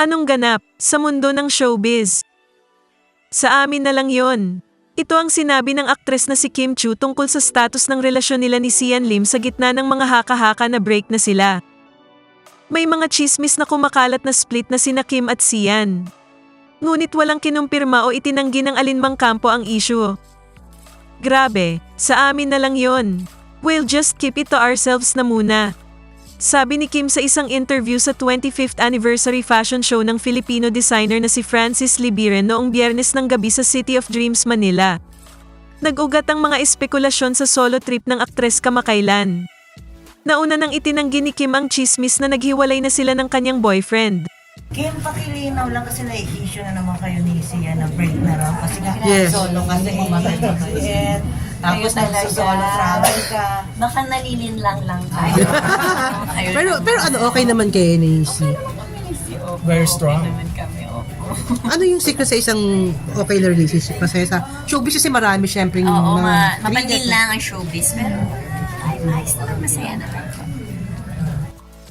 Anong ganap sa mundo ng showbiz? Sa amin na lang yon. Ito ang sinabi ng aktres na si Kim Chu tungkol sa status ng relasyon nila ni Sian Lim sa gitna ng mga haka-haka na break na sila. May mga chismis na kumakalat na split na sina Kim at Sian. Ngunit walang kinumpirma o itinanggi ng alinmang kampo ang issue. Grabe, sa amin na lang yon. We'll just keep it to ourselves na muna. Sabi ni Kim sa isang interview sa 25th anniversary fashion show ng Filipino designer na si Francis Libiren noong biyernes ng gabi sa City of Dreams, Manila. Nag-ugat ang mga espekulasyon sa solo trip ng aktres kamakailan. Nauna nang itinanggi ni Kim ang chismis na naghiwalay na sila ng kanyang boyfriend. Kim, pakilinaw lang kasi na-issue na naman kayo ni Sia na break na raw. Kasi nga, Yes. solo kasi kumakain. Tapos nagsusolo travel ka. Baka nalilinlang lang tayo. Ayun. Pero pero ano okay naman kay ni si. Very strong. naman kami, opo. Ano yung secret sa isang okay na relationship? Masaya sa showbiz kasi marami syempre yung Oo, ma mga mapansin lang ang showbiz. Pero, ay, ayos naman, masaya naman.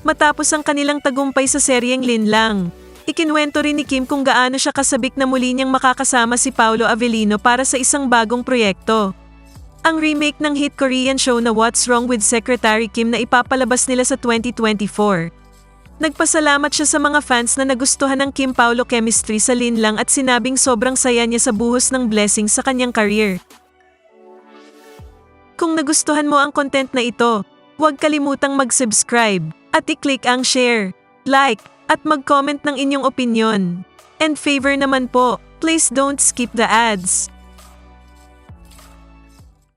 Matapos ang kanilang tagumpay sa seryeng Linlang, ikinwento rin ni Kim kung gaano siya kasabik na muli niyang makakasama si Paolo Avellino para sa isang bagong proyekto. Ang remake ng hit Korean show na What's Wrong with Secretary Kim na ipapalabas nila sa 2024. Nagpasalamat siya sa mga fans na nagustuhan ng Kim Paolo chemistry sa Linlang at sinabing sobrang saya niya sa buhos ng blessing sa kanyang career. Kung nagustuhan mo ang content na ito, huwag kalimutang mag-subscribe at i-click ang share, like, at mag-comment ng inyong opinion. And favor naman po, please don't skip the ads.